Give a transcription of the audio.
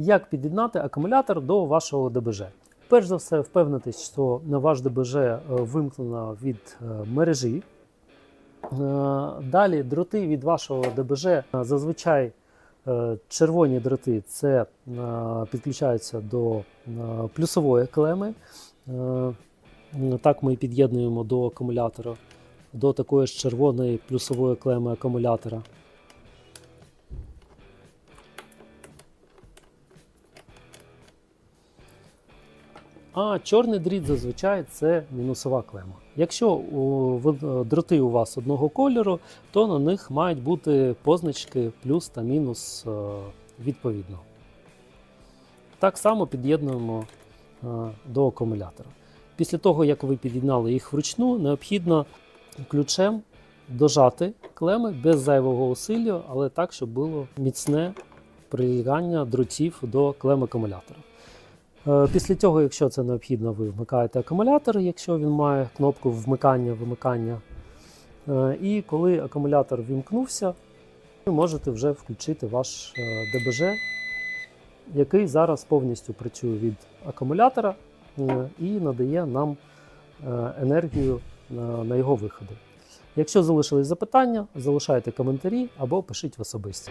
Як під'єднати акумулятор до вашого ДБЖ? Перш за все, впевнитись, що на ваш ДБЖ е, вимкнено від е, мережі. Е, Далі дроти від вашого ДБЖ зазвичай червоні дроти це підключаються до плюсової клеми. Так ми під'єднуємо до акумулятора, до такої ж червоної плюсової клеми акумулятора. А чорний дріт зазвичай це мінусова клема. Якщо в- дроти у вас одного кольору, то на них мають бути позначки плюс та мінус е, відповідно. Так само під'єднуємо е, до акумулятора. Після того, як ви під'єднали їх вручну, необхідно ключем дожати клеми без зайвого усилля, але так, щоб було міцне прилягання дротів до клем акумулятора. Е, Після цього, якщо це необхідно, ви вмикаєте акумулятор, якщо він має кнопку вмикання, вимикання. Е, І коли акумулятор вімкнувся, ви можете вже включити ваш е, ДБЖ, який зараз повністю працює від акумулятора і надає нам енергію на його виходи. Якщо залишились запитання, залишайте коментарі або пишіть в особисті.